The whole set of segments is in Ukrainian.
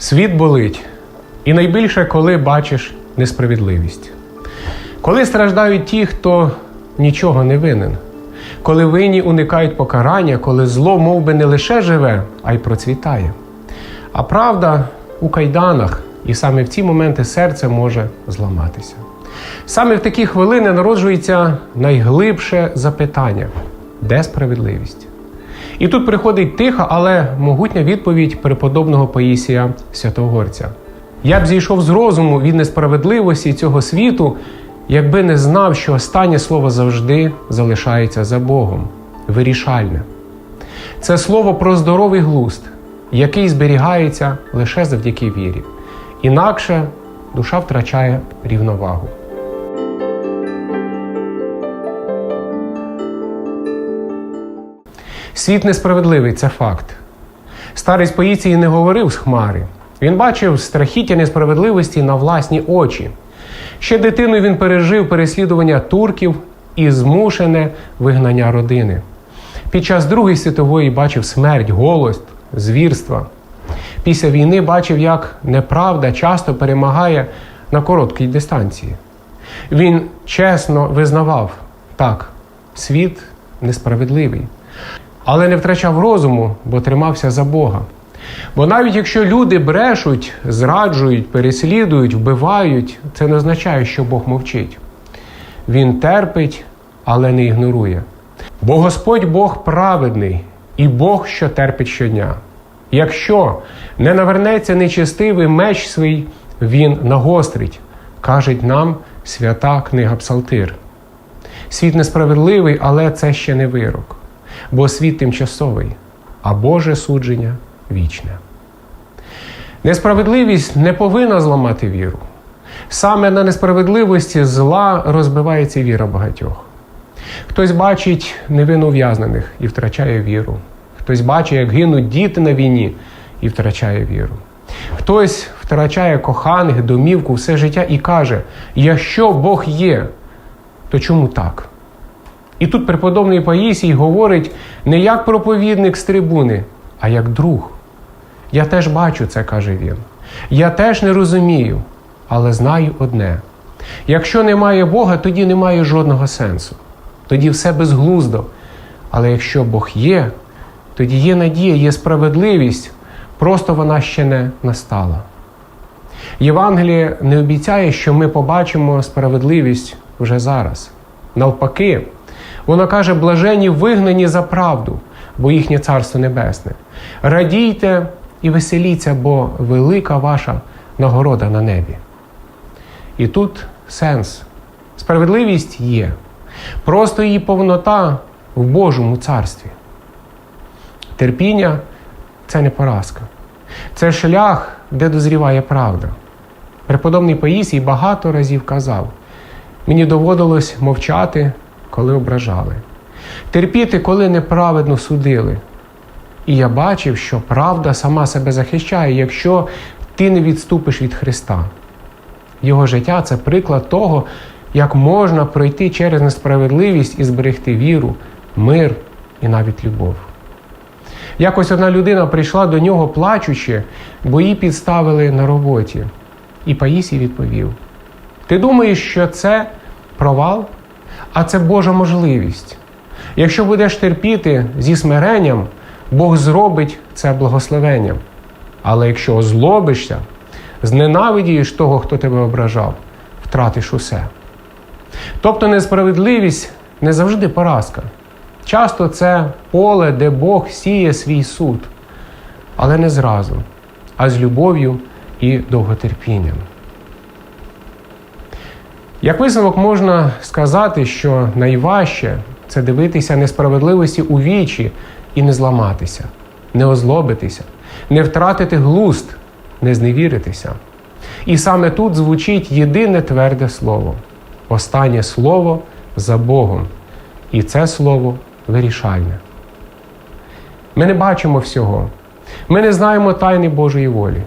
Світ болить, і найбільше, коли бачиш несправедливість. Коли страждають ті, хто нічого не винен, коли винні уникають покарання, коли зло мов би, не лише живе, а й процвітає. А правда у кайданах, і саме в ці моменти серце може зламатися. Саме в такі хвилини народжується найглибше запитання: де справедливість? І тут приходить тиха, але могутня відповідь преподобного Паїсія Святогорця. Я б зійшов з розуму від несправедливості цього світу, якби не знав, що останнє слово завжди залишається за Богом вирішальне. Це слово про здоровий глузд, який зберігається лише завдяки вірі. Інакше душа втрачає рівновагу. Світ несправедливий це факт. Старець Паїції не говорив з хмари. Він бачив страхіття несправедливості на власні очі. Ще дитиною він пережив переслідування турків і змушене вигнання родини. Під час Другої світової бачив смерть, голость, звірства. Після війни бачив, як неправда часто перемагає на короткій дистанції. Він чесно визнавав, так, світ несправедливий, але не втрачав розуму, бо тримався за Бога. Бо навіть якщо люди брешуть, зраджують, переслідують, вбивають, це не означає, що Бог мовчить. Він терпить, але не ігнорує. Бо Господь Бог праведний і Бог, що терпить щодня. Якщо не навернеться нечестивий меч свій, він нагострить, каже нам свята книга Псалтир. Світ несправедливий, але це ще не вирок, бо світ тимчасовий, а Боже судження вічне. Несправедливість не повинна зламати віру. Саме на несправедливості зла розбивається віра багатьох. Хтось бачить невинно ув'язнених і втрачає віру. Хтось бачить, як гинуть діти на війні і втрачає віру. Хтось втрачає коханих, домівку, все життя і каже: якщо Бог є, то чому так? І тут преподобний Паїсій говорить не як проповідник з трибуни, а як друг. Я теж бачу це, каже він. Я теж не розумію, але знаю одне: якщо немає Бога, тоді немає жодного сенсу. Тоді все безглуздо. Але якщо Бог є, тоді є надія, є справедливість, просто вона ще не настала. Євангеліє не обіцяє, що ми побачимо справедливість вже зараз. Навпаки, воно каже, блажені вигнані за правду, бо їхнє царство небесне. Радійте і веселіться, бо велика ваша нагорода на небі. І тут сенс. Справедливість є. Просто її повнота в Божому царстві. Терпіння це не поразка. Це шлях, де дозріває правда. Преподобний Паїсій багато разів казав: мені доводилось мовчати, коли ображали, терпіти, коли неправедно судили. І я бачив, що правда сама себе захищає, якщо ти не відступиш від Христа. Його життя це приклад того, як можна пройти через несправедливість і зберегти віру, мир і навіть любов. Якось одна людина прийшла до нього плачучи, бо її підставили на роботі. І Паїсій відповів: Ти думаєш, що це провал, а це Божа можливість. Якщо будеш терпіти зі смиренням, Бог зробить це благословенням. Але якщо озлобишся, зненавидієш того, хто тебе ображав, втратиш усе. Тобто несправедливість не завжди поразка. Часто це поле, де Бог сіє свій суд, але не зразу, а з любов'ю і довготерпінням. Як висновок можна сказати, що найважче це дивитися несправедливості у вічі і не зламатися, не озлобитися, не втратити глузд, не зневіритися. І саме тут звучить єдине тверде слово останнє слово за Богом. І це слово вирішальне. Ми не бачимо всього. Ми не знаємо тайни Божої волі.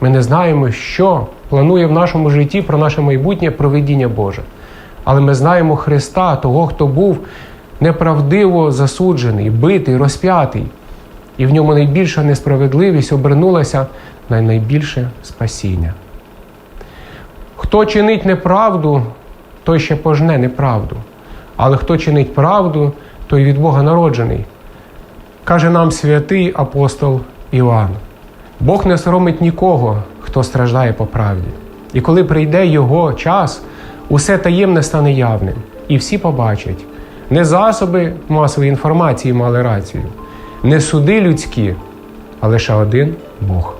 Ми не знаємо, що планує в нашому житті про наше майбутнє проведіння Боже. Але ми знаємо Христа, того, хто був неправдиво засуджений, битий, розп'ятий. І в ньому найбільша несправедливість обернулася на найбільше спасіння. Хто чинить неправду, той ще пожне неправду. Але хто чинить правду, той від Бога народжений. Каже нам святий апостол Іоанн. Бог не соромить нікого, хто страждає по правді. І коли прийде його час, усе таємне стане явним, і всі побачать. Не засоби масової інформації мали рацію, не суди людські, а лише один Бог.